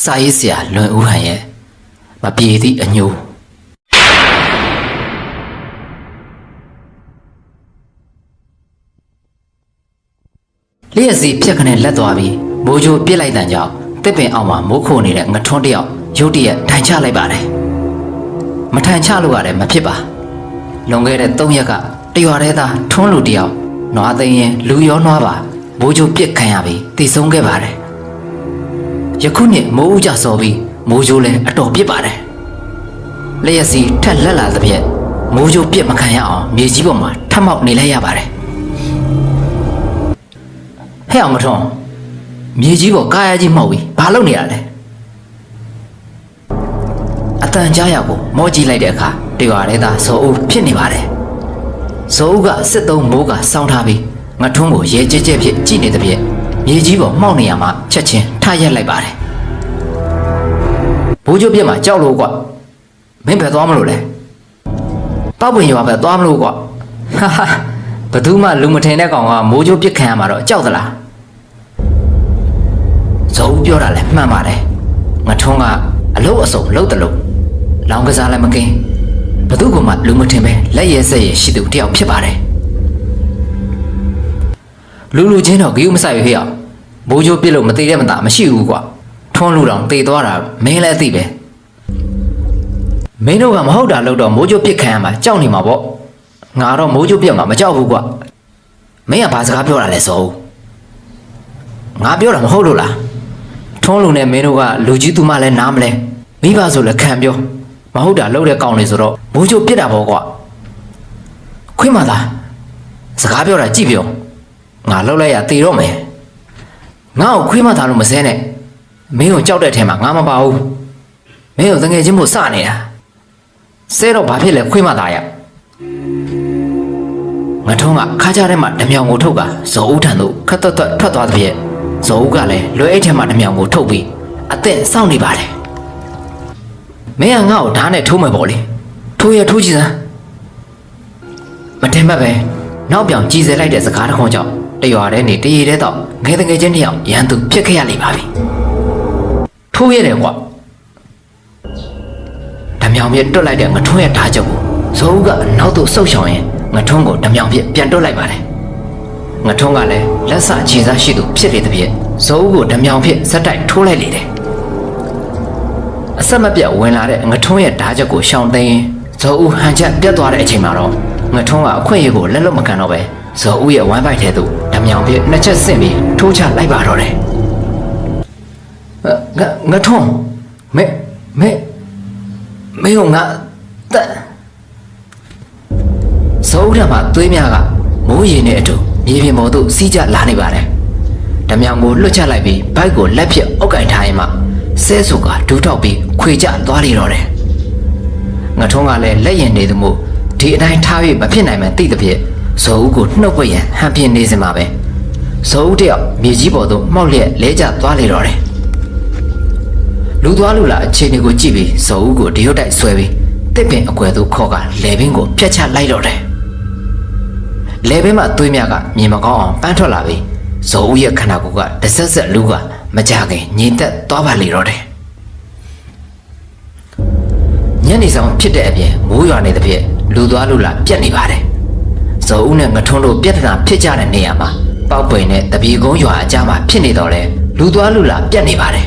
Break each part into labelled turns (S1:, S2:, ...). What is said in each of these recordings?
S1: စာရေးဆရာလွန်ဦးဟန်ရဲ့မပြေသည့်အညိုးလျက်စီဖြက်ခနဲ့လက်သွားပြီးမိုးကြိုပြစ်လိုက်တဲ့ကြောင့်တစ်ပင်အောက်မှာမိုးခိုနေတဲ့ငထွန်းတစ်ယောက်ရုတ်တရက်ထိုင်ချလိုက်ပါတယ်မထိုင်ချလို့ရတယ်မဖြစ်ပါလွန်ခဲ့တဲ့၃ရက်ကတရွာတဲသားထွန်းလူတစ်ယောက်နွားသိန်းရင်လူရောနွားပါမိုးကြိုပြစ်ခံရပြီးတည်ဆုံးခဲ့ပါတယ် ယခုနှစ်မိုးဦးကြစော်ပြီးမိုးကြိုလည်းအတော်ပြစ်ပါတယ်လျက်စီထက်လက်လာသဖြင့်မိုးကြိုပြစ်မခံရအောင်မြေကြီးပေါ်မှာထပ်မောက်နေလိုက်ရပါတယ်ဟဲ့အောင်မထွန်းမြေကြီးပေါ်ကာယကြီးမှောက်ပြီးဘာလုပ်နေရလဲအတန်ကြားရကိုမောကြည့်လိုက်တဲ့အခါတရွာထဲသားဇော်ဦးဖြစ်နေပါတယ်ဇော်ဦးကစစ်သုံးမိုးကစောင်းထားပြီးငထွန်းကိုရဲကြဲကြဲဖြစ်ကြည့်နေတဲ့ဖြင့် မြေကြီးပေါ်မှောက်နေရမှချက်ချင်းထရက်လိုက်ပါတယ်ဘိုးကျုပ်ပြက်မှာကြောက်လို့ကွမင်းဘယ်သွားမလို့လဲတောက်ပင်ရွာဘက်သွားမလို့ကွဟာဟာဘယ်သူမှလူမထင်တဲ့ကောင်ကမိုးကျိုးပြစ်ခံရမှာတော့ကြောက်သလားဇော်ဦးပြောတာလည်းမှန်ပါတယ်ငထုံးကအလုတ်အစုံလုတ်တလို့လောင်ကစားလည်းမကင်းဘသူကမှလူမထင်ပဲလက်ရဲဆက်ရဲရှိသူတယောက်ဖြစ်ပါတယ် လူလူချင်းတော့ဂယုမဆိုင်ဘူးဖေရမိုးကြိုးပြစ်လို့မသေးတဲ့မသားမရှိဘူးကွာထွန်းလူတောင်တေသွားတာမင်းလည်းသိပဲမင်းတို့ကမဟုတ်တာလို့တော့မိုးကြိုးပြစ်ခံရမှာကြောက်နေမှာပေါ့ငါတော့မိုးကြိုးပြစ်မှာမကြောက်ဘူးကွာမင်းကဘာစကားပြောတာလဲဇော်ဦးငါပြောတာမဟုတ်လို့လားထုံးလုံနဲ့မင်းတို့ကလူကြီးသူမလည်းနားမလဲမိဘဆိုလည်းခံပြောမဟုတ်တာလှုပ်တဲ့ကောင်တွေဆိုတော့မိုးချိုပြစ်တာပေါ့ကွာခွင့်မသားစကားပြောတာကြည့်ပြော ငါလှုပ်လိုက်ရတေတော့မယ်ငါ့ကိုခွင့်မသားလို့မစဲနဲ့မင်းကိုကြောက်တဲ့ထဲမှာငါမပါဘူးမင်းကိုတငယ်ချင်းမို့စနေတာစဲတော့ဘာဖြစ်လဲခွင့်မသားရငါထုံးကခါကြထဲမှာဓမြောင်ကိုထုတ်ကဇော်ဦးထံသို့ခတ်သွက်သွက်ထွက်သွားတဲ့ပြည့်ဇော်ဦးကလည်းလွယ်အိတ်ထဲမှာတစ်မြောင်ကိုထုတ်ပြီးအသက်စောင့်နေပါတယ်မင်းကငါ့ကိုဓာတ်နဲ့ထိုးမယ်ပေါ့လေထိုးရထိုးကြည့်စမ်းမတင်မှတ်ပဲနောက်ပြောင်ကြည်စဲလိုက်တဲ့စကားတစ်ခွန်းကြောင့် တရွာထဲနေတရေထဲတော့ငယ်တငယ်ချင်းတစ်ယောက်ရန်သူဖြစ်ခဲ့ရလိမ့်ပါပြီထိုးရတယ်ကွာဓမြောင်ပြတွတ်လိုက်တဲ့ငထွန်းရဲ့ဓာတ်ချက်ကိုဇော်ဦးကနောက်သို့ဆုတ်ရှောင်ရင်ငထွန်းကိုဓမြောင်ပြပြန်တွတ်လိုက်ပါတယ်ငထုံးကလည်းလက်စခြေစားရှိသူဖြစ်လေတဲ့ဖြင့်ဇောဦးကိုဓမြောင်ဖြစ်ဇက်တိုက်ထိုးလိုက်လေတယ်အဆက်မပြတ်ဝင်လာတဲ့ငထုံးရဲ့ဓာချက်ကိုရှောင်သိမ်းဇောဦးဟန်ချက်ပြတ်သွားတဲ့အချိန်မှာတော့ငထုံးကအခွင့်အရေးကိုလက်လွတ်မခံတော့ပဲဇောဦးရဲ့ဝမ်းပိုက်ထဲသို့ ဓမြောင်ဖြစ်နှစ်ချက်ဆင့်ပြီးထိုးချလိုက်ပါတော့တယ်ငငထုံးမဲမဲမဲဟိုငါတက်ဇောဦးထံမှာသွေးများကမိုးရေနဲ့အတူမြေပြင်ပေါ်သို့စီးကျလာနေပါတယ်။ဓမြောင်ကိုလွတ်ချလိုက်ပြီးဘိုက်ကိုလက်ဖြင့်အုပ်ကင်ထားရင်မှဆဲဆူကဒူးထောက်ပြီးခွေကျသွားလေတော့တယ်။ငထုံးကလည်းလက်ရင်နေသူမို့ဒီအတိုင်းထားပြီးမဖြစ်နိုင်မှသိသဖြင့် ဇောဦးကိုနှုတ်ပွက်ရန်ဟန်ပြင်းနေစမှာပဲ။ဇောဦးတယောက်မြေကြီးပေါ်သို့မှောက်လျက်လဲကျသွားလေတော့တယ်။လူသွားလူလာအခြေအနေကိုကြည့်ပြီးဇောဦးကိုတရွတ်တိုက်ဆွဲပြီးတစ်ပင်အကွယ်သို့ခေါ်ကလေပင်ကိုပြတ်ချလိုက်တော့တယ်။လေဘဲမှာသွေးများကမြင်မကောင်းအောင်ပန်းထွက်လာပြီးဇော်ဦးရဲ့ခန္ဓာကိုယ်ကတဆက်ဆက်လူကမကြခင်ငြိမ်သက်သွားပါလေတော့တယ်ညနေဆောင်ဖြစ်တဲ့အပြင်မိုးရွာနေတဲ့ဖြင့်လူသွားလူလာပြက်နေပါတယ် ဇော်ဦးနဲ့ငထွန်းတို့ပြက်ထနာဖြစ်ကြတဲ့နေရာမှာပောက်ပွင့်နဲ့တပီကုန်းရွာအကြားမှာဖြစ်နေတော့လဲလူသွားလူလာပြက်နေပါတယ်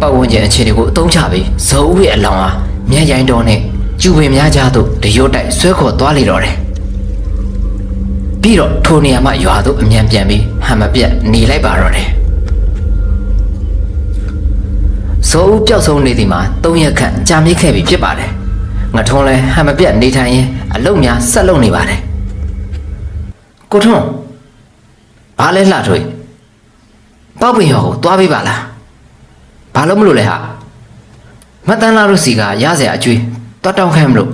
S1: ပတ်ဝန်းကျင်အခြေအနေကိုအသုံးချပြီးဇော်ဦးရဲ့အလောင်းဟာမြက်ရိုင်းတော်နဲ့ကျူပင်များကြားသို့တရွတ်တိုက်ဆွဲခေါ်သွားလေတော့တယ်ပြီးတော့ထိုနေရာမှရွာသို့အမြန်ပြန်ပြီးဟန်မပြတ်หนีလိုက်ပါတော့တယ်။ဇောဦးပျောက်ဆုံးနေသည်မှာ၃ရက်ခန့်ကြာမြင့်ခဲ့ပြီဖြစ်ပါတယ်။ငထုံးလည်းဟန်မပြတ်နေထိုင်ရင်အလုတ်များဆက်လုပ်နေပါတယ်။ ကိုထွန်းဘာလဲလှထွေးပေါက်ပင်ရောကိုသွားပေးပါလား။ဘာလို့မလို့လဲဟာမတန်းလာလို့စီကရစရာအကျွေးတွားတောင်းခိုင်းမလို့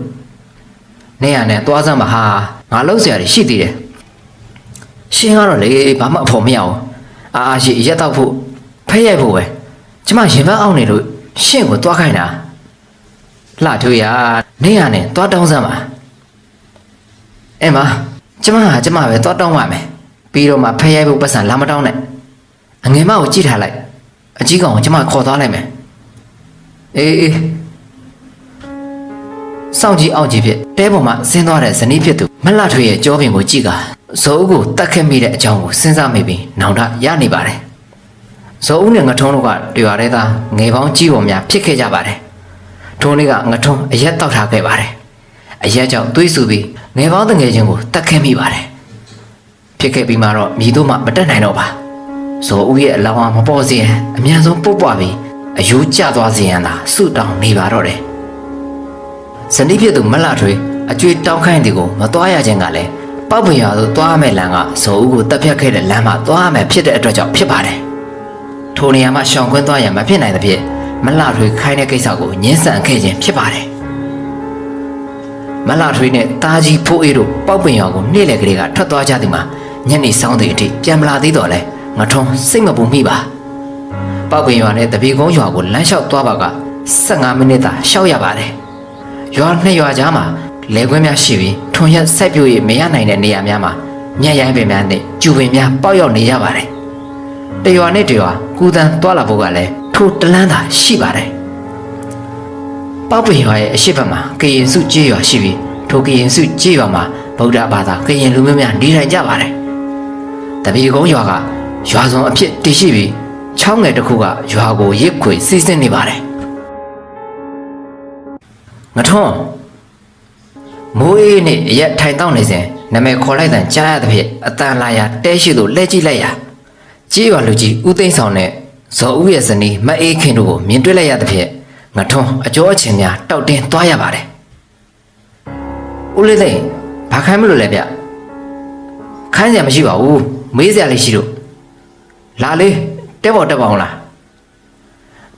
S1: နေရနဲ့သွားစမ်းပါဟာငါလှုပ်စရာတွေရှိသေးတယ်ရှင်းကတော့လေဘာမှအဖို့မရအောင်အာအာရှိရက်တော့ဖို့ဖဲရိုက်ဖို့ပဲကျမရင်ပန်းအောင်နေလို့ရှင့်ကိုသွားခိုင်းတာလှထွေးရနေရနဲ့သွားတောင်းစမ်းပါအဲမ ကျမဟာကျမပဲသွားတောင်းပါမယ်ပြီးတော့မှဖဲရိုက်ဖို့ပတ်စံလာမတောင်းနဲ့အငယ်မကိုကြည့်ထားလိုက်အကြီးကောင်ကိုကျမခေါ်သွားလိုက်မယ်အေးအေးစောင့်ကြည့်အောင်ကြည့်ဖြစ်တဲပေါ်မှာဆင်းသွားတဲ့ဇနီးဖြစ်သူမလှထွေရဲ့ကြောပင်ကိုကြည့်ကဇော်ဦးကိုတတ်ခဲ့မိတဲ့အကြောင်းကိုစဉ်းစားမိပြီးနောင်တရနေပါတယ်ဇော်ဦးနဲ့ငထုံးတို့ကတွေ့ရတဲ့သားငယ်ပေါင်းကြီးပေါ်များဖြစ်ခဲ့ကြပါတယ်ထိုနေ့ကငထုံးအရက်တောက်ထားခဲ့ပါတယ် အရက်ကြောင့်သွေးဆူပြီးငယ်ပေါင်းတငယ်ချင်းကိုတတ်ခဲ့မိပါတယ်ဖြစ်ခဲ့ပြီးမှတော့မြည်တို့မှမတက်နိုင်တော့ပါဇော်ဦးရဲ့အလောင်းအမပေါ်စေရန်အမြန်ဆုံးပုတ်ပွားပြီးအယိုးကျသွားစေရန်သာဆုတောင်းနေပါတော့တယ်ဇနီးဖြစ်သူမလှထွေအကျွေးတောင်းခိုင်းတဲ့ကိုမသွားရခြင်းကလည်းပောက်ပင်ရွာသို့သွားရမယ့်လမ်းကဇော်ဦးကိုတပ်ဖြတ်ခဲ့တဲ့လမ်းမှာသွားရမယ်ဖြစ်တဲ့အတွက်ကြောင့်ဖြစ်ပါတယ်။ထိုနေရာမှာရှောင်ကွင်းသွားရန်မဖြစ်နိုင်တဲ့ဖြစ်မလှထွေခိုင်းတဲ့ကိစ္စကိုညှင်းဆန်ခဲ့ခြင်းဖြစ်ပါတယ်။ မလှထွေနဲ့တာကြီးဖိုးအေးတို့ပောက်ပင်ရွာကိုနေ့လည်ကလေးကထွက်သွားကြသည်မှာညနေဆောင်တဲ့အထိပြန်မလာသေးတော့လဲငထုံးစိတ်မပူမိပါ။ပောက်ပင်ရွာနဲ့တပီကုန်းရွာကိုလမ်းလျှောက်သွားပါက15မိနစ်သာရှောက်ရပါတယ်။ရွာနှစ်ရွာကြားမှာလဲခွင်းများရှိပြီးထွန်ရက်ဆက်ပြိုရမရနိုင်တဲ့နေရာများမှာညက်ရိုင်းပင်များနဲ့ကျူပင်များပေါက်ရောက်နေရပါတယ်။တရွာနဲ့တရွာကူတန်းသွားလာဖို့ကလည်းထိုတလန်းသာရှိပါတယ်။ ပေါက်ပင်ရွာရဲ့အရှိတ်ဘက်မှာကရင်စုကြေးရွာရှိပြီးထိုကရင်စုကြေးရွာမှာဗုဒ္ဓဘာသာကရင်လူမျိုးများနေထိုင်ကြပါတယ်။တပီကုန်းရွာကရွာစုံအဖြစ်တည်ရှိပြီးချောင်းငယ်တစ်ခုကရွာကိုရစ်ခွေစီးဆင်းနေပါတယ်။ငထွန်းမိုးအေးနဲ့အရက်ထိုင်တောင်းနေစဉ်နမဲခေါ်လိုက်တဲ့ကြားရသဖြင့်အတန်လာရတဲရှိသို့လှည့်ကြည့်လိုက်ရာကြေးရွာလူကြီးဦးသိန်းဆောင်နဲ့ဇော်ဦးရဲ့ဇနီးမအေးခင်တို့ကိုမြင်တွေ့လိုက်ရသဖြင့် ငထွန်းအကျော်အချင်းများတောက်တင်းသွားရပါတယ်ဦးလေးသိန်းဘာခိုင်းမလို့လဲဗျခိုင်းစရာမရှိပါဘူးမေးစရာလေးရှိလို့လာလေးတက်ပေါ်တက်ပါအောင်လား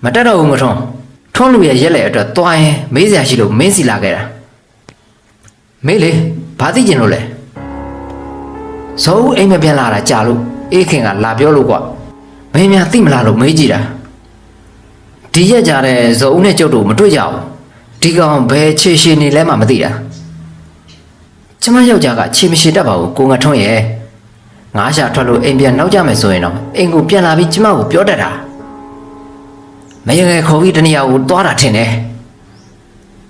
S1: မတက်တော့ဘူးငထွန်းထွန်းလူရဲ့ရက်လေအတွက်သွားရင်မေးစရာရှိလို့မင်းစီလာခဲ့တာမေးလေဘာသိကျင်လို့လဲဇော်ဦးအိမ်မပြန်လာတာကြာလို့အေးခင်ကလာပြောလို့ကွမင်းများသိမလားလို့မေးကြည့်တာ ဒီရက်ကြတဲ့ဇော်ဦးနဲ့ကျုပ်တို့မတွေ့ကြဘူးဒီကောင်ဘယ်ခြေရှင်နေလဲမှမသိတာကျမယောက်ျားကခြေမရှိတတ်ပါဘူးကိုငါထွန်းရဲ့ငါးရှာထွက်လို့အိမ်ပြန်နောက်ကြမယ်ဆိုရင်တော့အိမ်ကိုပြန်လာပြီးကျမကိုပြောတတ်တာမရငယ်ခေါ်ပြီးတနေရာကိုသွားတာထင်တယ်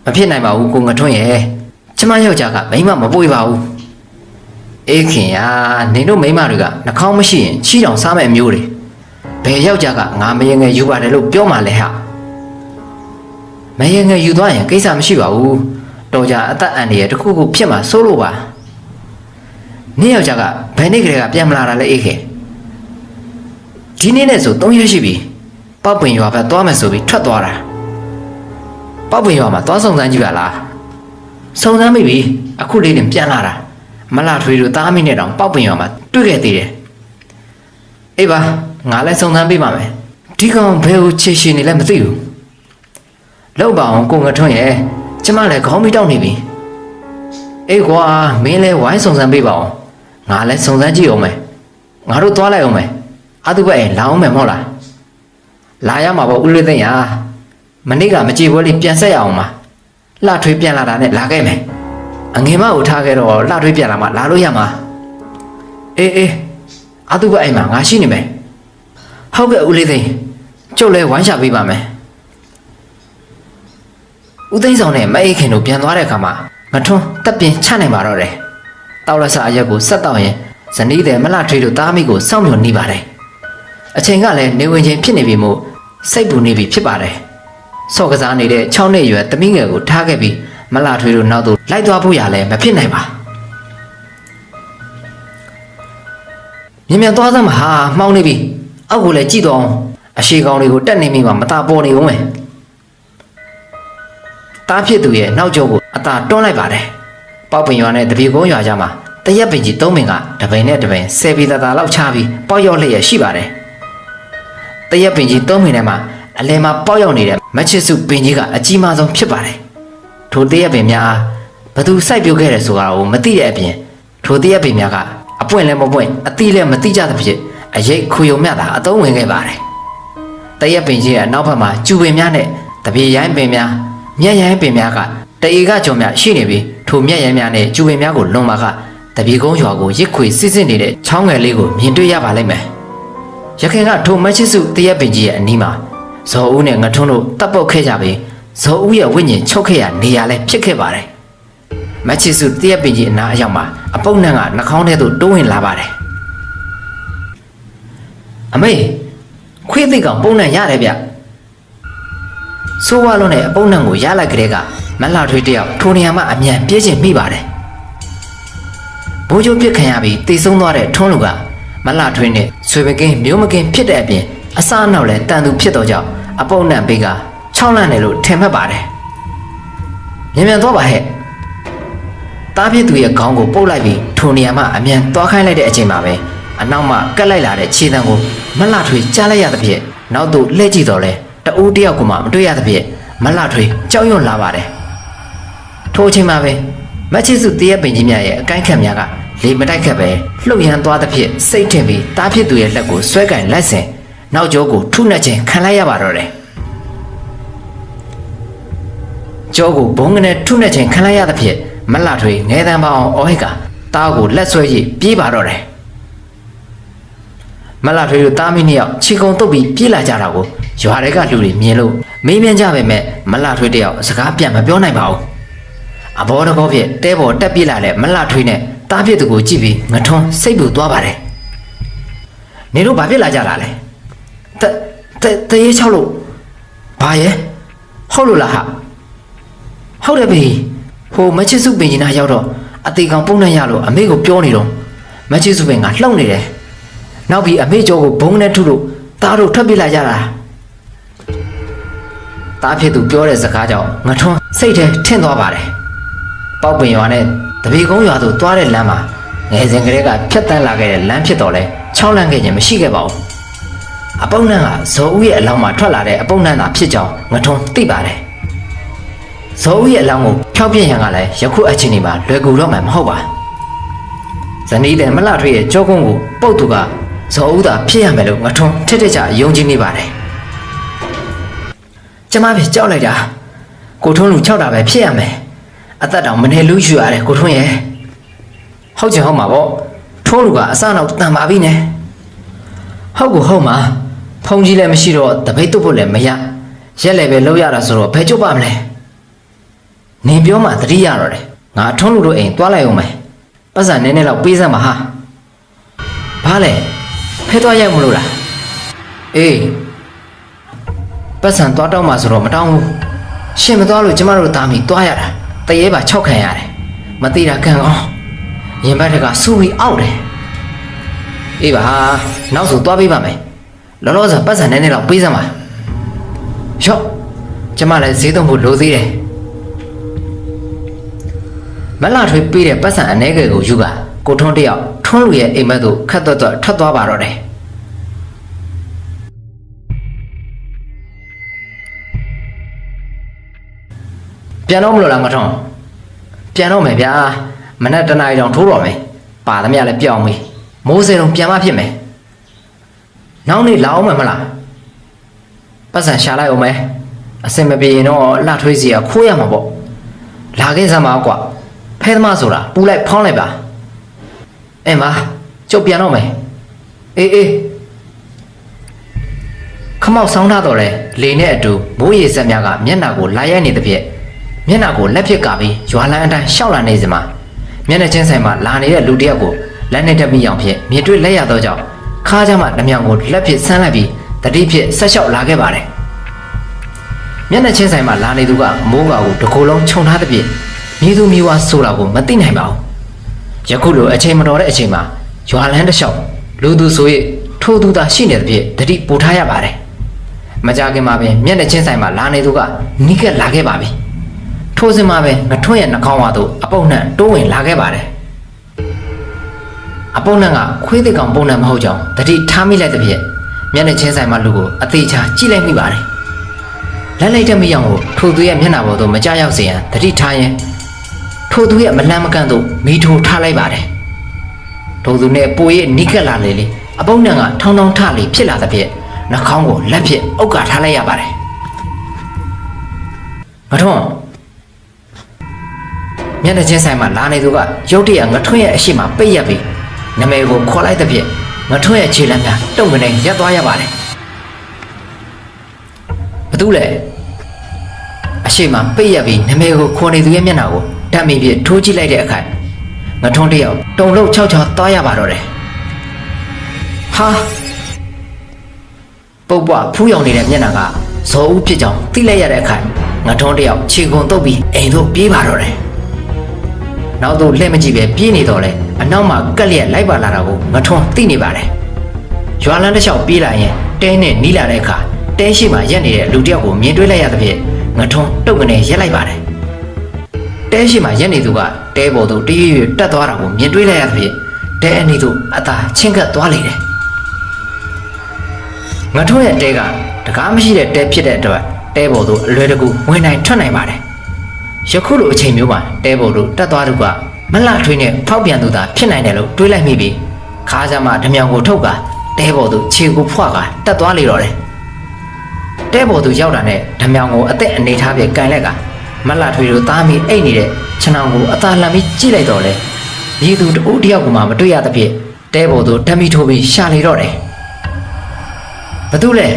S1: မဖြစ်နိုင်ပါဘူးကိုငါထွန်းရဲ့ကျမယောက်ျားကမိမမပွေပါဘူးအေးခင်ယာနင်တို့မိမတွေကနှာခေါင်းမရှိရင်ချီတောင်စားမဲ့အမျိုးတွေ ဘယ်ယောက်ျားကငါမရင်ငယ်ယူပါတယ်လို့ပြောမှလဲဟာမရင်ငယ်ယူသွားရင်ကိစ္စမရှိပါဘူးတော်ကြအသက်အန္တရာယ်တစ်ခုခုဖြစ်မှာစိုးလို့ပါနင်ယောက်ျားကဘယ်နေ့ကလေးကပြန်မလာတာလဲအေးခင်ဒီနေ့နဲ့ဆို3ရက်ရှိပြီပောက်ပင်ရွာဘက်သွားမယ်ဆိုပြီးထွက်သွားတာပောက်ပင်ရွာမှာသွားဆောင်စမ်းကြည့်ပါလားစုံစမ်းမိပြီအခုလေးတင်ပြန်လာတာမလာထွေးတို့သားမိနဲ့တောင်ပေါက်ပင်ရွာမှာတွေ့ခဲ့သေးတယ်အေးပါ ငါလည်းစုံစမ်းပေးပါမယ်ဒီကောင်ဘယ်ကိုချေရှင်နေလဲမသိဘူးလောက်ပါအောင်ကိုငထွန်းရဲ့ကျမလည်းခေါင်းမိတောက်နေပြီအေးကွာမင်းလည်းဝိုင်းစုံစမ်းပေးပါအောင်ငါလည်းစုံစမ်းကြည့်အောင်မယ်ငါတို့သွားလိုက်အောင်မယ်အတုပဲလာအောင်မယ်မဟုတ်လားလာရမှာပေါ့ဦးလေးသိန်းရမနေ့ကမကြည့်ပွဲလေးပြန်ဆက်ရအောင်ပါလှထွေးပြန်လာတာနဲ့လာခဲ့မယ်အငယ်မကိုထားခဲ့တော့လှထွေးပြန်လာမှလာလို့ရမှာအေးအေးအတုပအိမ်မှာငါရှိနေမယ် ဟုတ်ကဲ့ဦးလေးသိန်းကျုပ်လည်းဝိုင်းချပေးပါမယ်ဦးသိန်းဆောင်နဲ့မအေးခင်တို့ပြန်သွားတဲ့အခါမှာမထွန်းတက်ပြင်းချနိုင်ပါတော့တယ်တောက်လက်ဆအရက်ကိုဆက်တော့ရင်ဇနီးတဲ့မလှထွေးတို့သားမိကိုစောင့်မျှော်နေပါတယ်အချိန်ကလည်းနေဝင်ချင်းဖြစ်နေပြီမို့စိတ်ပူနေပြီဖြစ်ပါတယ်ဆော့ကစားနေတဲ့6နှစ်အရွယ်တမိငယ်ကိုထားခဲ့ပြီးမလာထွေးတို့နောက်သို့လိုက်သွားဖို့ရလဲမဖြစ်နိုင်ပါမြင်မြန်သွားစမ်းမဟာမှောင်းနေပြီ အောက်ကိုလည်းကြည့်တော့အောင်အရှိကောင်တွေကိုတက်နေမိမှမตาပေါ်နေဦးမယ်တားဖြစ်သူရဲ့နောက်ကျောကိုအသာတွန်းလိုက်ပါတယ်ပေါက်ပင်ရွာနဲ့တပြေကုန်းရွာကြားမှာတရက်ပင်ကြီးသုံးပင်ကတပိန်နဲ့တပိန်ဆယ်ပီသာသာလောက်ချပြီးပေါက်ရောက်လျက်ရှိပါတယ်တရက်ပင်ကြီးသုံးပင်ထဲမှာအလဲမှာပေါက်ရောက်နေတဲ့မချစ်စုပင်ကြီးကအကြီးမားဆုံးဖြစ်ပါတယ်ထိုတရက်ပင်များအားဘသူစိုက်ပျိုးခဲ့တယ်ဆိုတာကိုမသိတဲ့အပြင်ထိုတရက်ပင်များကအပွင့်လည်းမပွင့်အတိလည်းမတိကြသဖြင့် အရေးခူယုံမြတာအသုံးဝင်ခဲ့ပါတယ်တရက်ပင်ကြီးရဲ့အနောက်ဘက်မှာကျူပင်များနဲ့တပြေရိုင်းပင်များမြက်ရိုင်းပင်များကတအေကကြော်များရှိနေပြီးထိုမြက်ရိုင်းများနဲ့ကျူပင်များကိုလွန်ပါကတပြေကုန်းရွာကိုရစ်ခွေစစ်စစ်နေတဲ့ချောင်းငယ်လေးကိုမြင်တွေ့ရပါလိမ့်မယ်ရခင်ကထိုမချစ်စုတရက်ပင်ကြီးရဲ့အနီးမှာဇော်ဦးနဲ့ငထွန်းတို့တပ်ပုတ်ခဲ့ကြပြီးဇော်ဦးရဲ့ဝိညာဉ်ချုပ်ခဲ့ရနေရာလဲဖြစ်ခဲ့ပါတယ်မချစ်စုတရက်ပင်ကြီးအနားအရောက်မှာအပုပ်နှံကနှာခေါင်းထဲသို့တိုးဝင်လာပါတယ် အမေခွေးသိကောင်ပုံနှံရတယ်ဗျဆိုးဝါလုံးနဲ့အပုပ်နှံကိုရလိုက်ကလေးကမလှထွေးတယောက်ထိုနေရာမှာအမြန်ပြေးချင်မိပါတယ်ဘိုးကျိုးပြစ်ခံရပြီးတိတ်ဆုံးသွားတဲ့ထွန်းလူကမလှထွေးနဲ့ဆွေမကင်းမျိုးမကင်းဖြစ်တဲ့အပြင်အစအနောက်လည်းတန်သူဖြစ်တော့ကြောင့်အပုပ်နှံဘေးကချောင်းလန့်တယ်လို့ထင်မှတ်ပါတယ်မြန်မြန်သွားပါဟဲ့တားပြစ်သူရဲ့ခေါင်းကိုပုတ်လိုက်ပြီးထိုနေရာမှာအမြန်သွားခိုင်းလိုက်တဲ့အချိန်မှာပဲ အနောက်မှကတ်လိုက်လာတဲ့ခြေတံကိုမလှထွေကြားလိုက်ရသဖြင့်နောက်သို့လှည့်ကြည့်တော့လဲတအိုးတယောက်ကမှမတွေ့ရသဖြင့်မလှထွေကြောက်ရွံ့လာပါတယ်ထိုအချိန်မှာပဲမချစ်စုတရက်ပင်ကြီးများရဲ့အကိုင်းခတ်များကလေမတိုက်ခတ်ပဲလှုပ်ရမ်းသွားသဖြင့်စိတ်ထင်ပြီးတားဖြစ်သူရဲ့လက်ကိုဆွဲကင်လိုက်စဉ်နောက်ကျောကိုထုနှက်ခြင်းခံလိုက်ရပါတော့တယ်ကျောကိုဘုံကနေထုနှက်ခြင်းခံလိုက်ရသဖြင့်မလှထွေငဲတန်းပေါအောင်အော်ဟစ်ကတားကိုလက်ဆွဲရည်ပြေးပါတော့တယ် မလှထွေတို့တားမိနှစ်ယောက်ခြေကုံတုပ်ပြီးပြေးလာကြတာကိုရွာတွေကလူတွေမြင်လို့မေးမြန်းကြပေမဲ့မလှထွေတယောက်စကားပြန်မပြောနိုင်ပါဘူးအဘောတဘောဖြစ်တဲပေါ်တက်ပြေးလာတဲ့မလှထွေနဲ့တားပြစ်သူကိုကြည့်ပြီးငထွန်းစိတ်ပူသွားပါတယ်နေတို့ဘာဖြစ်လာကြတာလဲတတတရေချောက်လို့ဘာရဲ့ဟုတ်လို့လားဟာဟုတ်တယ်ဘေးဟိုမချစ်စုပင်ကြီးနာရောက်တော့အသေးကောင်ပုံနဲ့ရလို့အမေကိုပြောနေတော့မချစ်စုပင်ကလှုပ်နေတယ် နောက်ပြီးအမေကျော်ကိုဘုံနဲ့ထုလို့သားတို့ထွက်ပြေးလာကြတာသားဖြစ်သူပြောတဲ့စကားကြောင့်ငထွန်းစိတ်ထဲထင့်သွားပါတယ်ပေါက်ပင်ရွာနဲ့တပေကုန်းရွာသို့သွားတဲ့လမ်းမှာငယ်စဉ်ကလေးကဖြတ်တန်းလာခဲ့တဲ့လမ်းဖြစ်တော့လဲချောင်းလန့်ခဲ့ခြင်းမရှိခဲ့ပါဘူးအပုပ်နှံကဇော်ဦးရဲ့အလောင်းမှာထွက်လာတဲ့အပုပ်နှံသာဖြစ်ကြောင်းငထွန်းသိပါတယ်ဇော်ဦးရဲ့အလောင်းကိုဖျောက်ပြစ်ရန်ကလည်းယခုအချိန်ဒီမှာလွယ်ကူတော့မှမဟုတ်ပါဇနီးတဲ့မလှထွေးရဲ့ကြောကုန်းကိုပုတ်သူက ဇော်ဦးသာဖြစ်ရမယ်လို့ငထွန်းထစ်ထစ်ချယုံကြည်နေပါတယ်ကျမပဲကြောက်လိုက်တာကိုထွန်းလူ၆တာပဲဖြစ်ရမယ်အသက်တောင်မနေလူယူရတယ်ကိုထွန်းရဲ့ဟုတ်ချင်ဟုတ်မှာပေါ့ထွန်းလူကအစနောက်တန်ပါပြီနဲ့ဟုတ်ကိုဟုတ်မှာဖုန်ကြီးလည်းမရှိတော့တပိတ်တုတ်ဖို့လည်းမရရက်လည်းပဲလောက်ရတာဆိုတော့ဘယ်ကျုပ်ပါမလဲနင်ပြောမှသတိရတော့တယ်ငါထွန်းလူတို့အိမ်သွားလိုက်အောင်မယ်ပတ်စံနည်းနည်းတော့ပေးစမ်းပါဟာဘာလဲ ဖဲသွားရောက်မလို့လားအေးပတ်စံသွားတောင်းမှဆိုတော့မတောင်းဘူးရှင်မသွားလို့ကျမတို့သားမိသွားရတာတရေပါ၆ခံရတယ်မသေးတာခံကောင်းရင်ဘတ်ထက်ကစူပြီးအောက်တယ်အေးပါနောက်ဆိုသွားပေးပါမယ်လောလောဆယ်ပတ်စံနည်းနည်းတော့ပေးစမ်းပါရော့ကျမလည်းဈေးသုံးဖို့လိုသေးတယ်မလှထွေးပေးတဲ့ပတ်စံအ ਨੇ ငယ်ကိုယူကကိုထွန်းတယောက်ထွန်းလူရဲ့အိမ်မက်သို့ခတ်တော့တော့ထွက်သွားပါတော့တယ် ပြန်တော့မလို့လားငါထွန်းပြန်တော့မယ်ဗျာမနက်တနားရီတောင်ထိုးတော့မယ်ပါသမျှလည်းပြောင်းပြီမိုးစင်လုံးပြန်မဖြစ်မယ်နောက်နေ့လာအောင်မယ်မလားပတ်စံရှာလိုက်အောင်မယ်အစင်မပြေရင်တော့လှထွေးစီကခိုးရမှာပေါ့လာခဲ့စမ်းပါကွာဖဲသမားဆိုတာပူလိုက်ဖောင်းလိုက်ပါအဲမကျုပ်ပြန်တော့မယ်အေးအေးခမောက်ဆောင်းထားတော့လေလေနဲ့အတူမိုးရေစက်များကမျက်နှာကိုလာရိုက်နေသဖြင့် မျက်နှာကိုလက်ဖြစ်ကပြီးရွာလန်းအတိုင်းရှောက်လာနေစမှာမျက်နှာချင်းဆိုင်မှာလာနေတဲ့လူတစ်ယောက်ကိုလက်နဲ့တက်မိအောင်ဖြင့်မြင်တွေ့လက်ရတော့ကြောင့်ခါးကြမှာနှမြောင်ကိုလက်ဖြစ်ဆန်းလိုက်ပြီးတတိဖြစ်ဆက်လျှောက်လာခဲ့ပါတယ်မျက်နှာချင်းဆိုင်မှာလာနေသူကမိုးကာကိုတစ်ကိုယ်လုံးခြုံထားသဖြင့်မိသူမိဝါဆိုတာကိုမသိနိုင်ပါဘူးယခုလိုအချိန်မတော်တဲ့အချိန်မှာရွာလန်းတစ်လျှောက်လူသူဆို၍ထိုးသူသာရှိနေတဲ့ဖြင့်တတိပို့ထားရပါတယ်မကြခင်မှာပင်မျက်နှာချင်းဆိုင်မှာလာနေသူကနီးကပ်လာခဲ့ပါပြီ ထိုးစင်မှာပဲငထွန်းရဲ့နှာခေါင်းဝါသို့အပုပ်နှံတိုးဝင်လာခဲ့ပါတယ်အပုပ်နှံကခွေးသိကောင်ပုံနှံမဟုတ်ကြောင်းတတိထားမိလိုက်တဲ့ဖြင့်မျက်နှာချင်းဆိုင်မှာလူကိုအသေးချာကြည့်လိုက်မိပါတယ်လက်လိုက်တဲ့မယောင်ကိုထိုသူရဲ့မျက်နှာပေါ်သို့မကြရောက်စေရန်တတိထားရင်ထိုသူရဲ့မလန်းမကန့်သို့မိထိုထားလိုက်ပါတယ်။ထိုသူနဲ့ပိုရဲ့နိကလာလေလေအပုန်းနံကထောင်းထောင်းထလေဖြစ်လာသဖြင့်နှာခေါင်းကိုလက်ဖြင့်အုပ်ကထားလိုက်ရပါတယ်။ငထွန်း မျက်နှာချင်းဆိုင်မှာလာနေသူကရုတ်တရက်ငထွန်းရဲ့အရှိမပိတ်ရက်ပြီးနမဲကိုခေါ်လိုက်သဖြင့်ငထွန်းရဲ့ခြေလက်များတုံကနေရက်သွားရပါတယ်။ဘာတူလဲအရှိမပိတ်ရက်ပြီးနမဲကိုခေါ်နေသူရဲ့မျက်နှာကိုဓာတ်မီပြထိုးကြည့်လိုက်တဲ့အခါငထွန်းတစ်ယောက်တုံလို့ချောက်ချောက်သွားရပါတော့တယ်ဟာပုပ်ပွားဖူးယောင်နေတဲ့မျက်နှာကဇော်ဦးဖြစ်ကြောင်းသိလိုက်ရတဲ့အခါငထွန်းတစ်ယောက်ခြေကုံတုပ်ပြီးအိမ်သို့ပြေးပါတော့တယ် နောက်တော့လက်မကြည့်ပဲပြေးနေတော့လေအနောက်မှာကက်လျက်လိုက်ပါလာတာကိုငထွန်းသိနေပါတယ်ရွာလန်းတစ်လျှောက်ပြေးလာရင်တဲနဲ့နီးလာတဲ့အခါတဲရှိမှရက်နေတဲ့လူတစ်ယောက်ကိုမြင်တွေ့လိုက်ရသဖြင့်ငထွန်းတုတ်ကနေရက်လိုက်ပါတယ်တဲရှိမှရက်နေသူကတဲပေါ်သို့တရွရွတက်သွားတာကိုမြင်တွေ့လိုက်ရသဖြင့်တဲအနီးသို့အသာချင်းကပ်သွားလေတယ်ငထွန်းရဲ့တဲကတကားမရှိတဲ့တဲဖြစ်တဲ့အတွက်တဲပေါ်သို့အလွယ်တကူဝင်နိုင်ထွက်နိုင်ပါတယ် ယခုလိုအချိန်မျိုးမှာတဲပေါ်သို့တက်သွားသူကမလှထွေးနဲ့ဖောက်ပြန်သူသာဖြစ်နိုင်တယ်လို့တွေးလိုက်မိပြီးခါးကြမှာဓမြောင်ကိုထုတ်ကတဲပေါ်သို့ခြေကိုဖွာကတက်သွားလေတော့တယ်တဲပေါ်သို့ရောက်တာနဲ့ဓမြောင်ကိုအသက်အနေထားပြကန်လက်ကမလှထွေးတို့သားမိအိတ်နေတဲ့ခြံအောင်ကိုအသာလှမ်းပြီးကြည့်လိုက်တော့လေရည်သူတဦးတယောက်ကမှမတွေ့ရသဖြင့်တဲပေါ်သို့ဓမီထိုးပြီးရှာလေတော့တယ်ဘာတူလဲ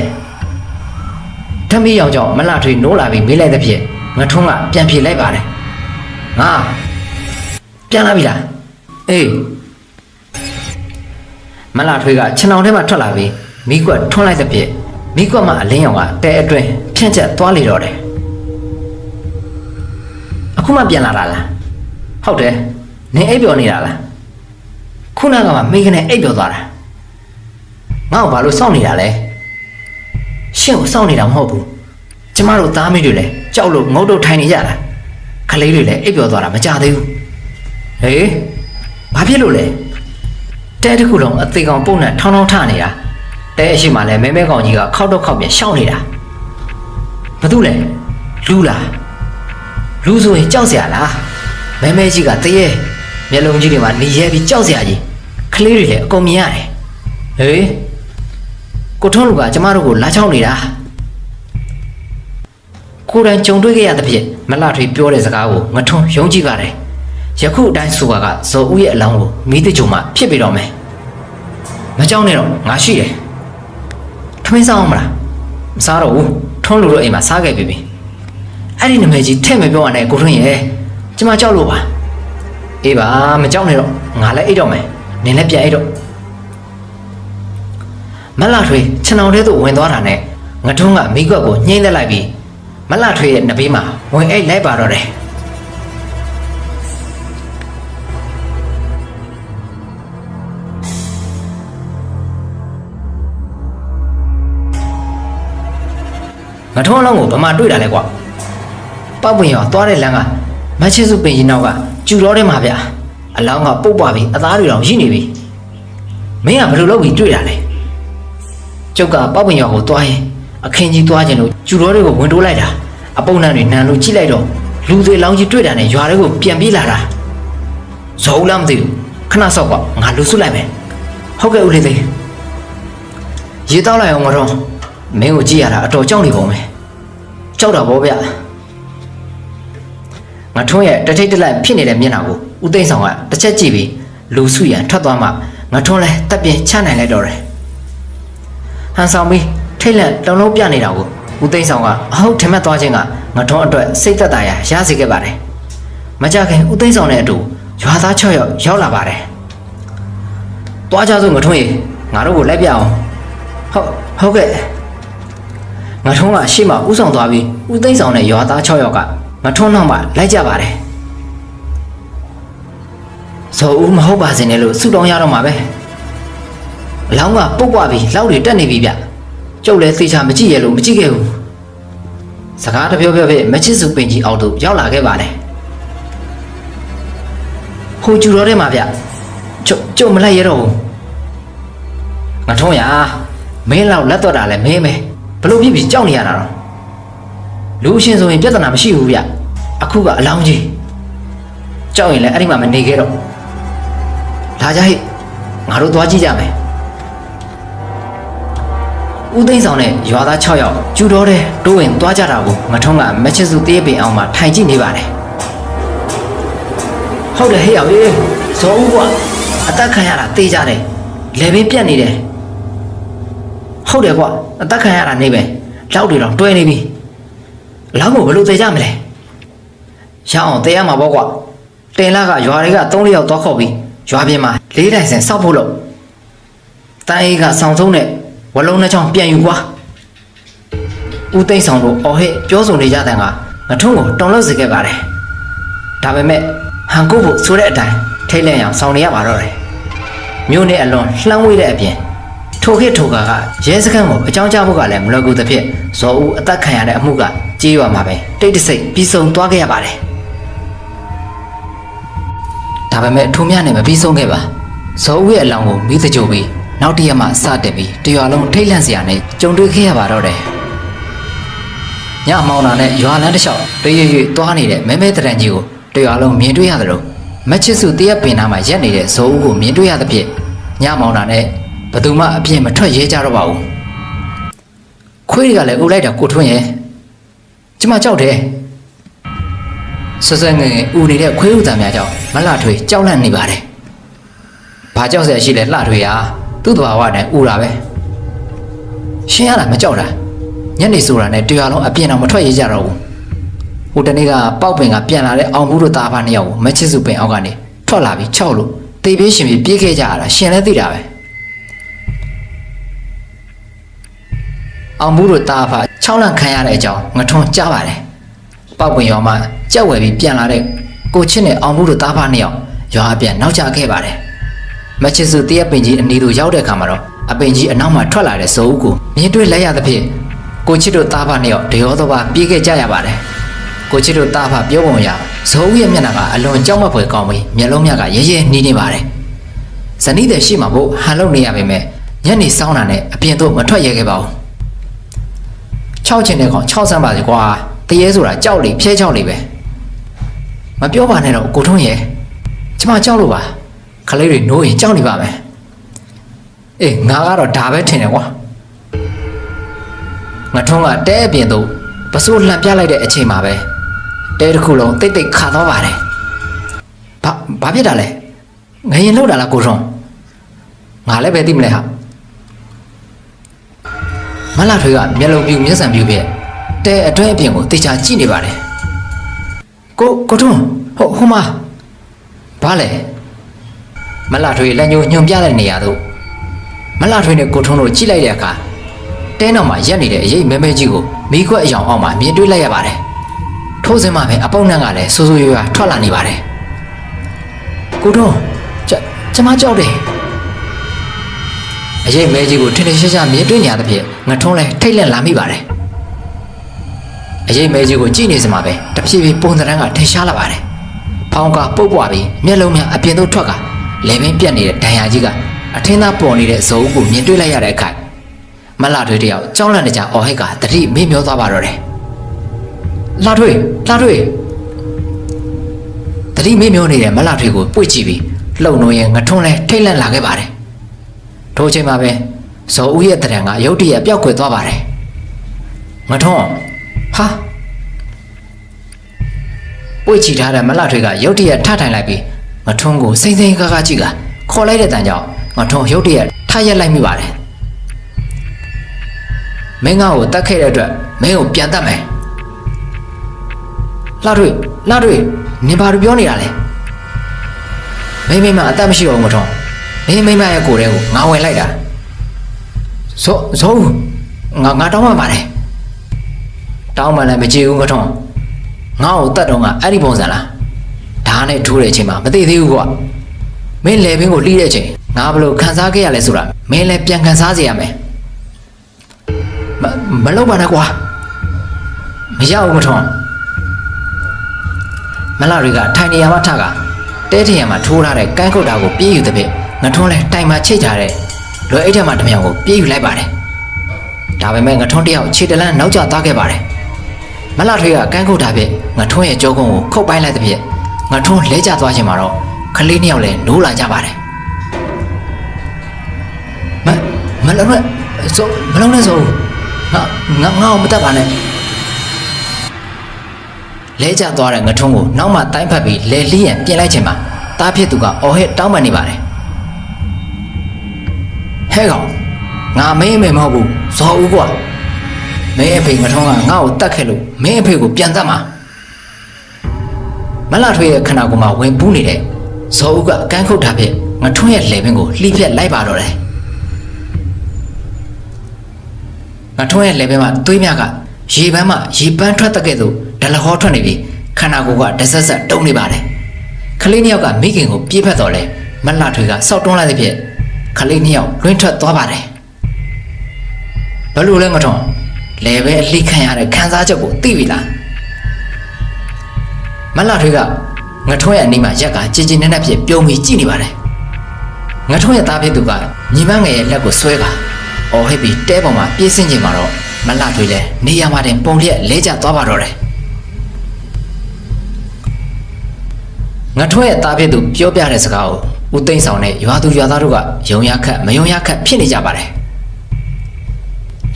S1: ဓမီရောင်ကြောင့်မလှထွေးနိုးလာပြီးမေးလိုက်သဖြင့် ငထွန်းကပြန်ပြေလိုက်ပါတယ်ငါပြန်လာပြီလားအေးမလာထွေးကခြံအောင်ထဲမှာထွက်လာပြီးမိကွက်ထွန်းလိုက်တဲ့ပြည့်မိကွက်မှာအလင်းရောင်ကတဲအတွင်းဖြန့်ချက်သွားလေတော့တယ်အခုမှပြန်လာတာလားဟုတ်တယ်နင်အိပ်ပျော်နေတာလားခုနကမှမိကနေအိပ်ပျော်သွားတာငါ့ကိုဘာလို့စောင့်နေတာလဲရှင့်ကိုစောင့်နေတာမဟုတ်ဘူးကျမတို့သားမိတွေလည်း ကြောက်လို့ငုတ်တုတ်ထိုင်နေကြတာခလေးတွေလည်းအိပ်ပျော်သွားတာမကြသေးဘူးဟေးဘာဖြစ်လို့လဲတဲတစ်ခုလုံးအသေးကောင်ပုံနဲ့ထောင်းထောင်းထနေတာတဲအရှိမှလည်းမဲမဲကောင်ကြီးကခောက်တော့ခောက်ပြန်ရှောင်းနေတာဘာတူလဲလူလားလူဆိုရင်ကြောက်စရာလားမဲမဲကြီးကတရေမျက်လုံးကြီးတွေမှာနေရဲပြီးကြောက်စရာကြီးကလေးတွေလည်းအကုန်မြင်ရတယ်ဟေးကိုထုံးလူကကျမတို့ကိုလာချောင်းနေတာ ကိုယ်တိုင်ကြုံတွေ့ခဲ့ရသဖြင့်မလှထွေးပြောတဲ့စကားကိုငထွန်းယုံကြည်ပါတယ်ယခုအတိုင်းဆိုတာကဇော်ဦးရဲ့အလောင်းကိုမိတကြုံမှဖြစ်ပေတော့မယ်မကြောက်နဲ့တော့ငါရှိတယ်ထမင်းစားအောင်မလားမစားတော့ဘူးထွန်းလူတို့အိမ်မှာစားခဲ့ပြီပြီအဲ့ဒီနမဲကြီးထဲ့မပြောရနဲ့ကိုထွန်းရဲ့ကျမကြောက်လို့ပါအေးပါမကြောက်နဲ့တော့ငါလည်းအိတ်တော့မယ်နင်လည်းပြန်အိတ်တော့မလှထွေးခြံအောင်ထဲသို့ဝင်သွားတာနဲ့ငထွန်းကမိကွက်ကိုညှိမ့်သက်လိုက်ပြီး မလှထွေးရဲ့နဘေးမှာဝင်အိတ်လိုက်ပါတော့တယ်ငထုံးလုံးကိုဘမတွေ့တာလဲကွာပောက်ပင်ရောသွားတဲ့လမ်းကမချစ်စုပင်ကြီးနောက်ကကျူတော်ထဲမှာဗျအလောင်းကပုတ်ပွားပြီးအသားတွေတောင်ရှိနေပြီမင်းကဘယ်လိုလုပ်ပြီးတွေ့တာလဲကျုပ်ကပောက်ပင်ရောကိုသွားရင် အခင်းကြီးသွားခြင်းလို့ကျူတော်တွေကိုဝင်တိုးလိုက်တာအပုံနှံတွေနံလို့ကြည့်လိုက်တော့လူတွေလောင်းကြီးတွေ့တာနဲ့ရွာတွေကိုပြန်ပြေးလာတာဇော်ဦးလားမသိဘူးခဏဆော့ကွာငါလူစုလိုက်မယ်ဟုတ်ကဲ့ဦးလေးသေးရေတောက်လိုက်အောင်မတော့မင်းကိုကြည့်ရတာအတော်ကြောက်နေပုံပဲကြောက်တာဗောဗျငါထွန်းရဲ့တထိတ်တလက်ဖြစ်နေတဲ့မျက်နှာကိုဦးသိန်းဆောင်ကတစ်ချက်ကြည့်ပြီးလူစုရန်ထွက်သွားမှငါထွန်းလဲတက်ပြင်းချနိုင်လိုက်တော့တယ်ဟန်ဆောင်ပြီး ထိတ်လန့်တုံလုံးပြနေတာကိုဦးသိန်းဆောင်ကအဟုတ်ထင်မှတ်သွားခြင်းကငါထွန်းအတွက်စိတ်သက်သာရာရစေခဲ့ပါတယ်မကြခင်ဦးသိန်းဆောင်နဲ့အတူရွာသား6ယောက်ရောက်လာပါတယ်တွားကြစို့ငါထွန်းရေငါတို့ကိုလိုက်ပြအောင်ဟုတ်ဟုတ်ကဲ့ငါထုံးကရှေ့မှာဥဆောင်သွားပြီးဦးသိန်းဆောင်နဲ့ရွာသား6ယောက်ကငါထုံးနောက်မှလိုက်ကြပါတယ်ဇော်ဦးမဟုတ်ပါစေနဲ့လို့ဆုတောင်းရတော့မှာပဲအလောင်းကပုတ်ပွားပြီးလောက်တွေတက်နေပြီဗျ ကျုပ်လည်းသေချာမကြည့်ရလို့မကြည့်ခဲ့ဘူးစကားတစ်ပြောပြောပဲမချစ်စုပင်ကြီးအောက်သို့ရောက်လာခဲ့ပါတယ်ဟိုကျူတော်ထဲမှာဗျကျုပ်ကျုပ်မလိုက်ရတော့ဘူးငါထုံးရမင်းလောက်လက်တော့တာလဲမင်းပဲဘလို့ဖြစ်ပြီးကြောက်နေရတာတော့လူအရှင်ဆိုရင်ပြဿနာမရှိဘူးဗျအခုကအလောင်းကြီးကြောက်ရင်လည်းအဲ့ဒီမှာမနေခဲ့တော့လာကြဟိငါတို့သွားကြည့်ကြမယ် ဦးသိန်းဆောင်နဲ့ရွာသား6ယောက်ကျူတော်တဲ့တိုးဝင်သွားကြတာကိုငထုံးကမချစ်စုတေးပင်အောင်မှာထိုင်ကြည့်နေပါတယ်ဟုတ်တယ်ဟေ့ရောက်ရေးဇော်ဦးကအသက်ခံရတာတေးကြတယ်လေဘင်းပြက်နေတယ်ဟုတ်တယ်ကွာအသက်ခံရတာနေပဲလောက်တွေတော့တွဲနေပြီလောက်ကိုဘယ်လိုသေးကြမလဲရအောင်သေးရမှာပေါ့ကွာတင်လာကရွာတွေက၃လယောက်သွားခေါ်ပြီးရွာပြင်မှာလေးတိုင်စင်စောက်ဖို့လို့တန်အေးကဆောင်းဆုံးနဲ့ ဝလုံးနှချောင်းပြန်ယူကွာဦးသိန်းဆောင်တို့အော်ဟစ်ပြောဆိုနေကြတဲ့ကငထုံးကိုတုံလို့စေခဲ့ပါတယ်ဒါပေမဲ့ဟန်ကုတ်ဖို့ဆိုတဲ့အတိုင်းထိတ်လန့်အောင်ဆောင်နေရပါတော့တယ်မြို့နဲ့အလွန်လှမ်းဝေးတဲ့အပြင်ထိုခေတ်ထိုကာကရဲစခန်းကိုအကြောင်းကြားဖို့ကလည်းမလွယ်ကူသဖြင့်ဇော်ဦးအသက်ခံရတဲ့အမှုကကြေးရွာမှာပဲတိတ်တဆိတ်ပြီးဆုံးသွားခဲ့ရပါတယ်။ဒါပေမဲ့ထိုမြနဲ့မပြီးဆုံးခဲ့ပါ။ဇော်ဦးရဲ့အလောင်းကိုမိသကြိုပြီး နောက်တစ်ရက်မှစတင်ပြီးတရွာလုံးထိတ်လန့်စရာနဲ့ကြုံတွေ့ခဲ့ရပါတော့တယ်။ညမောင်နာနဲ့ရွာလန်းတစ်လျှောက်တရွရွသွားနေတဲ့မဲမဲတရန်ကြီးကိုတရွာလုံးမြင်တွေ့ရသလိုမချစ်စုတရက်ပင်နာမှာရက်နေတဲ့ဇော်ဦးကိုမြင်တွေ့ရသဖြင့်ညမောင်နာနဲ့ဘယ်သူမှအပြင်းမထွက်ရဲကြတော့ပါဘူးခွေးတွေကလည်းအုပ်လိုက်တာကိုထွန်းရဲ့ကျမကြောက်တယ်ဆွဆွငယ်ငယ်ဦးနေတဲ့ခွေးဥတံများကြောင့်မလှထွေကြောက်လန့်နေပါတယ်ဘာကြောက်စရာရှိလဲလှထွေဟာ သူ့တဘာဝနဲ့ဦးတာပဲရှင်းရတာမကြောက်တာညနေဆိုတာနဲ့တရားလုံးအပြင်းတော့မထွက်ရဲကြတော့ဘူးဟိုတနေ့ကပေါက်ပင်ကပြန်လာတဲ့အောင်ဘူးတို့သားဖားနှစ်ယောက်ကိုမချစ်စုပင်အောက်ကနေထွက်လာပြီးခြောက်လို့တေးပြေးရှင်ပြီးပြေးခဲ့ကြရတာရှင်လည်းသိတာပဲအောင်ဘူးတို့တာဖာ6လန့်ခံရတဲ့အကြောင်းငထွန်းကြားပါတယ်။ပောက်ပွင့်ရွာမှာကြက်ဝယ်ပြီးပြန်လာတဲ့ကိုချစ်နဲ့အောင်ဘူးတို့တာဖာနှစ်ယောက်ရွာအပြန်နောက်ကျခဲ့ပါတယ်။ မချစ်စုတရက်ပင်ကြီးအနီတို့ရောက်တဲ့အခါမှာတော့အပင်ကြီးအနောက်မှာထွက်လာတဲ့ဇိုးဦးကိုမြင်တွေ့လိုက်ရသဖြင့်ကိုချစ်တို့တာဖာနှစ်ယောက်တရောတော့ပါပြေးခဲ့ကြရပါတယ်။ကိုချစ်တို့တာဖာပြောပုံရဇိုးဦးရဲ့မျက်နှာကအလွန်ကြောက်မက်ဖွယ်ကောင်းပြီးမျက်လုံးမြတ်ကရဲရဲနှီးနေပါတယ်။ဇနီးတဲ့ရှိမှာဖို့ဟန်လုံနေရပေမဲ့ညနေစောင်းတာနဲ့အပြင်သို့မထွက်ရဲခဲ့ပါဘူး။6ချင်တဲ့ကောင်6ဆန်းပါစေကွာတရေဆိုတာကြောက်လေဖြဲချောက်လေပဲမပြောပါနဲ့တော့ကိုထုံးရဲ့ကျမကြောက်လို့ပါ ခလေးတွေနိုးရင်ကြောက်နေပါမယ်အေးငါကတော့ဒါပဲထင်တယ်ကွာငါထုံးကတဲအပြင်သို့ပစိုးလှန်ပြလိုက်တဲ့အချိန်မှာပဲတဲတစ်ခုလုံးတိတ်တိတ်ခါသွားပါတယ်ဘာဘာဖြစ်တာလဲငရင်လောက်တာလားကိုထုံးငါလည်းပဲသိမလဲဟာမလာထွေးကမျက်လုံးပြူမျက်စံပြူဖြစ်တဲအတွဲအပြင်ကိုတေချာကြည့်နေပါတယ်ကိုကိုထွန်းဟိုဟိုမဘာလဲ မလာထွေးလက်ညှိုးညွန်ပြတဲ့နေရာသို့မလာထွေးနဲ့ကိုထွန်းတို့ကြည့်လိုက်တဲ့အခါတဲနောက်မှာရက်နေတဲ့အရေးမဲမဲကြီးကိုမိခွက်အယောင်အောက်မှာမြင်တွေ့လိုက်ရပါတယ်ထိုးစင်မှပဲအပေါက်နှံ့ကလည်းဆူဆူရွရွထွက်လာနေပါတယ်ကိုထွန်းကျကျမကြောက်တယ်အရေးမဲကြီးကိုထင်ထင်ရှားရှားမြင်တွေ့နေရသဖြင့်ငထုံးလဲထိတ်လန့်လာမိပါတယ်အရေးမဲကြီးကိုကြည့်နေစမှာပဲတဖြည်းဖြည်းပုံသဏ္ဍာန်ကထင်ရှားလာပါတယ်ဖောင်းကပုတ်ပွားပြီးမျက်လုံးများအပြင်သို့ထွက်က လေပင်ပြက်နေတဲ့ဒဏ်ရာကြီးကအထင်းသားပေါ်နေတဲ့ဇုံကိုမြင်တွေ့လိုက်ရတဲ့အခါမလာထွေးတယောက်ကြောင်းလန့်နေကြအော်ဟစ်ကတတိမေ့မျောသွားပါတော့တယ်လာထွေးလာထွေးတတိမေ့မျောနေတဲ့မလာထွေးကိုပွေ့ကြည့်ပြီးလှုပ်နှိုးရင်ငထုံးလဲထိတ်လန့်လာခဲ့ပါတယ်ထိုအချိန်မှာပဲဇော်ဦးရဲ့တရံကရုတ်တရက်ပျောက်ကွယ်သွားပါတယ်။မထွန်းဟာပွေချီထားတဲ့မလှထွေးကရုတ်တရက်ထထိုင်လိုက်ပြီး မထွန်းကိုစိမ့်စိမ့်ကားကားကြည့်ကခေါ်လိုက်တဲ့တန်ကြောင့်မထွန်းရုတ်တရက်ထရက်လိုက်မိပါတယ်။မင်းငါ့ကိုတတ်ခဲ့တဲ့အတွက်မင်းကိုပြန်တတ်မယ်။လှထွေးလှထွေးနင်ဘာလို့ပြောနေတာလဲ။မိမ့်မိမ့်မအသက်မရှိတော့ဘူးမထွန်း။မင်းမိမရဲ့ကိုယ်ထဲကိုငါဝင်လိုက်တာဇောဇောဦးငါငါတောင်းမှပါတယ်တောင်းမှလည်းမကြည့်ဘူးမထုံးငါ့ကိုတတ်တော့ကအဲ့ဒီပုံစံလား ဓာတ်နဲ့ထိုးတဲ့အချိန်မှာမသိသေးဘူးကွာမင်းလေဘင်းကိုလှီးတဲ့အချိန်ငါဘယ်လိုခံစားခဲ့ရလဲဆိုတာမင်းလည်းပြန်ခံစားစေရမယ်မမလုပ်ပါနဲ့ကွာမရဘူးမထုံးမလာတွေကထိုင်နေရမှထကတဲထရံမှာထိုးထားတဲ့ကန်းကုတ်တာကိုပြေးယူတဲ့ဖြင့်ငထွန်းလဲတိုင်မှာချိတ်ထားတဲ့လွယ်အိတ်ထက်မှာတစ်မြောင်ကိုပြေးယူလိုက်ပါတယ်ဒါပေမဲ့ငထွန်းတယောက်ခြေတလန်းနောက်ကျသွားခဲ့ပါတယ်မလာထွေးကကန်းကုတ်တာဖြင့်ငထွန်းရဲ့ကြောကုန်းကိုခုတ်ပိုင်းလိုက်တဲ့ဖြင့် ငထွန်းလဲကျသွားခြင်းမှာတော့ကလေးနှစ်ယောက်လည်းနိုးလာကြပါတယ်မမလုံးနဲ့ဆိုမလုံးနဲ့ဆိုငါငါငါ့ကိုမတတ်ပါနဲ့လဲကျသွားတဲ့ငထွန်းကိုနောက်မှတိုင်းဖက်ပြီးလဲလီးရန်ပြင်လိုက်ခြင်းမှာတားဖြစ်သူကအော်ဟစ်တောင်းပန်နေပါတယ်ဟဲ့ကောင်ငါမင်းမေမဟုတ်ဘူးဇော်ဦးကွာမင်းအဖေငထုံးကငါ့ကိုတတ်ခဲ့လို့မင်းအဖေကိုပြန်တတ်မှာ မလှထွေးရဲ့ခန္ဓာကိုယ်မှာဝင်ပူးနေတဲ့ဇော်ဦးကအကန်းခုတ်တာဖြင့်ငထုံးရဲ့လေပင်ကိုလှိဖြက်လိုက်ပါတော့တယ်ငထုံးရဲ့လေပင်မှာသွေးများကရေပန်းမှရေပန်းထွက်တဲ့ကဲ့သို့ဒလဟောထွက်နေပြီးခန္ဓာကိုယ်ကတဆက်ဆက်တုံနေပါတယ်ခလေးနှစ်ယောက်ကမိခင်ကိုပြေးဖက်တော်လဲမလှထွေးကစောက်တွန်းလိုက်တဲ့ဖြင့်ခလေးနှစ်ယောက်လွင့်ထွက်သွားပါတယ်ဘလို့လဲငထုံးလဲပဲအလိခံရတဲ့ခံစားချက်ကိုသိပြီလား မလှထွေးကငထုံးရဲ့အနီးမှာရက်ကကြည်ကြည်နက်နက်ဖြစ်ပြုံးပြီးကြည့်နေပါတယ်ငထုံးရဲ့သားဖြစ်သူကညီမငယ်ရဲ့လက်ကိုဆွဲကာအော်ဟစ်ပြီးတဲပေါ်မှာပြေးဆင်းခြင်းမှာတော့မလှထွေးလဲနေရာမှာတင်ပုံလျက်လဲကျသွားပါတော့တယ်ငထွဲ့ရဲ့သားဖြစ်သူပြောပြတဲ့စကားကိုဦးသိန်းဆောင်နဲ့ရွာသူရွာသားတို့ကယုံရခက်မယုံရခက်ဖြစ်နေကြပါတယ်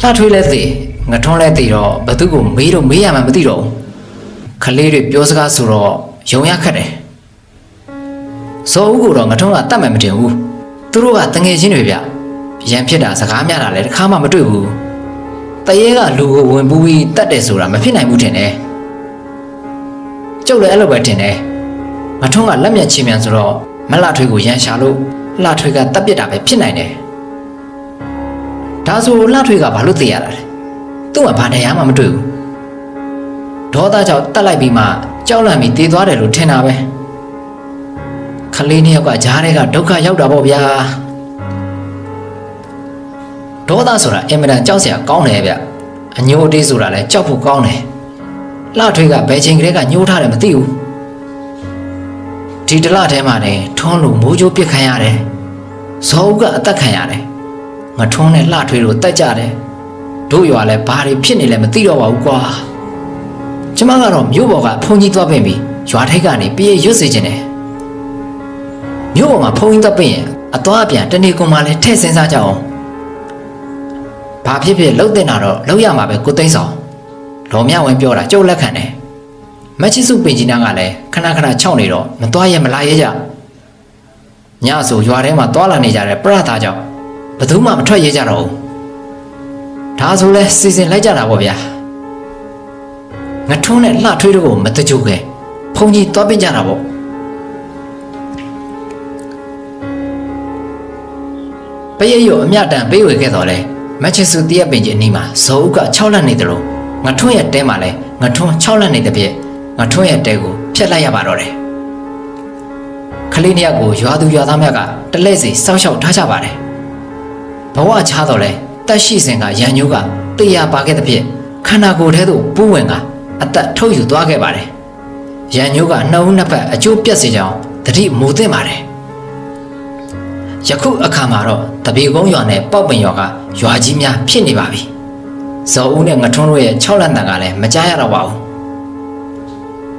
S1: လှထွေးလဲသိငထွန်းလဲသိတော့ဘသူကိုမေးတော့မေးရမှမသိတော့ဘူး ခလေးတွေပြောစကားဆိုတော့ယုံရခက်တယ်ဇော်ဦးကိုတော့ငထွန်းကတတ်မှန်မတင်ဘူးသူတို့ကတငယ်ချင်းတွေဗျရန်ဖြစ်တာစကားများတာလည်းတစ်ခါမှမတွေ့ဘူးတရေကလူကိုဝင်ပူးပြီးတတ်တယ်ဆိုတာမဖြစ်နိုင်ဘူးထင်တယ်ကျုပ်လည်းအဲ့လိုပဲထင်တယ်ငထွန်းကလက်မျက်ချီမြန်ဆိုတော့မလှထွေးကိုရန်ရှာလို့လှထွေးကတတ်ပစ်တာပဲဖြစ်နိုင်တယ်ဒါဆိုလှထွေးကဘာလို့သိရတာလဲသူ့မှာဘာတရားမှမတွေ့ဘူး ဒေါသကြောင့်တတ်လိုက်ပြီးမှကြောက်လန့်ပြီးတေးသွားတယ်လို့ထင်တာပဲခလေးနှစ်ယောက်ကဂျားတွေကဒုက္ခရောက်တာပေါ့ဗျာဒေါသဆိုတာအင်မတန်ကြောက်စရာကောင်းတယ်ဗျအညိုအတေးဆိုတာလည်းကြောက်ဖို့ကောင်းတယ်လှထွေးကဘယ်ချိန်ကလေးကညှိုးထားတယ်မသိဘူးဒီတလထဲမှာနေထွန်းလို့မိုးကြိုးပစ်ခံရတယ်ဇော်ဦးကအသက်ခံရတယ်ငထုံးနဲ့လှထွေးတို့တက်ကြတယ်တို့ရွာလဲဘာတွေဖြစ်နေလဲမသိတော့ပါဘူးကွာ ကျမကတော့မြို့ပေါ်ကဖုန်ကြီးသွားပင်ပြီးရွာထိပ်ကနေပြေးရွတ်စေခြင်းတယ်မြို့ပေါ်မှာဖုန်ကြီးသွားပင်ရင်အသွားအပြန်တနေ့ကွန်မှလဲထည့်စင်းစားကြအောင်ဘာဖြစ်ဖြစ်လှုပ်တင်တာတော့လှုပ်ရမှာပဲကိုသိန်းဆောင်ဒေါ်မြဝင်ပြောတာကြုတ်လက်ခံတယ်မချစ်စုပင်ကြီးနားကလည်းခဏခဏခြောက်နေတော့မသွားရမလာရဲကြညဆိုရွာထဲမှာသွားလာနေကြတဲ့ပြရတာကြောင့်ဘယ်သူမှမထွက်ရဲကြတော့ဘူးဒါဆိုလဲစီစဉ်လိုက်ကြတာပေါ့ဗျာ ငထုံးနဲ့လှထွေးတို့ကိုမတကြိုခဲ့ဖုန်ကြီးသွားပင်ကြတာပေါ့ပရိတ်ရအမြတန်ပေးဝေခဲ့တော့လဲမက်ချစ်စုတရက်ပင်ကြီးအနီးမှာဇော်ဦးက6လက်နေတယ်လို့ငထုံးရဲ့တဲမှာလဲငထုံး6လက်နေတဲ့ပြည့်ငထုံးရဲ့တဲကိုဖျက်လိုက်ရပါတော့တယ်ခလေးနှစ်ယောက်ကိုရွာသူရွာသားများကတလဲစီစောက်ရှောက်ထားကြပါတယ်ဘဝချားတော့လဲတက်ရှိစဉ်ကရန်ညိုးကတေးရပါခဲ့တဲ့ဖြင့်ခန္ဓာကိုယ်ထဲသို့ပူးဝင်က အသက်ထုတ်ယူသွားခဲ့ပါတယ်။ရန်ညိုးကနှုတ်နှစ်ဖက်အကျိုးပြတ်စေကြောင်းတတိမူသင့်ပါတယ်။ယခုအခါမှာတော့တပေကုန်းရွာနဲ့ပေါက်ပင်ရွာကရွာကြီးများဖြစ်နေပါပြီ။ဇော်ဦးနဲ့ငထွန်းတို့ရဲ့၆လန့်တန်ကလည်းမကြားရတော့ပါဘူး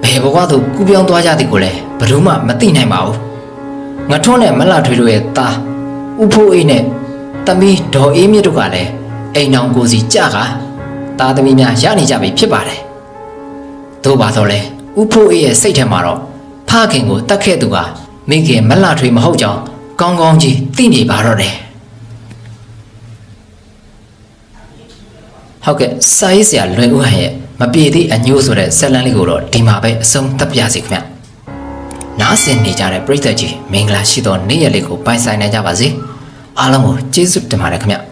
S1: ။ဘယ်ဘဝသို့ကူးပြောင်းသွားကြသည်ကိုလည်းဘယ်သူမှမသိနိုင်ပါဘူး။ငထွန်းနဲ့မလှထွေးတို့ရဲ့သားဥဖိုးအိတ်နဲ့သမီးဒေါ်အေးမြင့်တို့ကလည်းအိမ်အောင်ကိုစီကြကသားသမီးများရနေကြပြီဖြစ်ပါတယ်။ သို့ပါတော့လေဥဖိုးအေးရဲ့စိတ်ထဲမှာတော့ဖခင်ကိုတတ်ခဲ့သူကမိခင်မလှထွေးမဟုတ်ကြောင်းကောင်းကောင်းကြီးသိနေပါတော့တယ်။ဟုတ်ကဲ့စာရေးဆရာလွင်ဦးဟန်ရဲ့မပြေသည့်အညိုးဆိုတဲ့ဇက်လန်းလေးကိုတော့ဒီမှာပဲအဆုံးသတ်ပြစီခင်ဗျ။နားဆင်နေကြတဲ့ပရိသတ်ကြီးမင်္ဂလာရှိသောနေ့ရက်လေးကိုပိုင်ဆိုင်နိုင်ကြပါစေ။အားလုံးကိုကျေးဇူးတင်ပါတယ်ခင်ဗျ။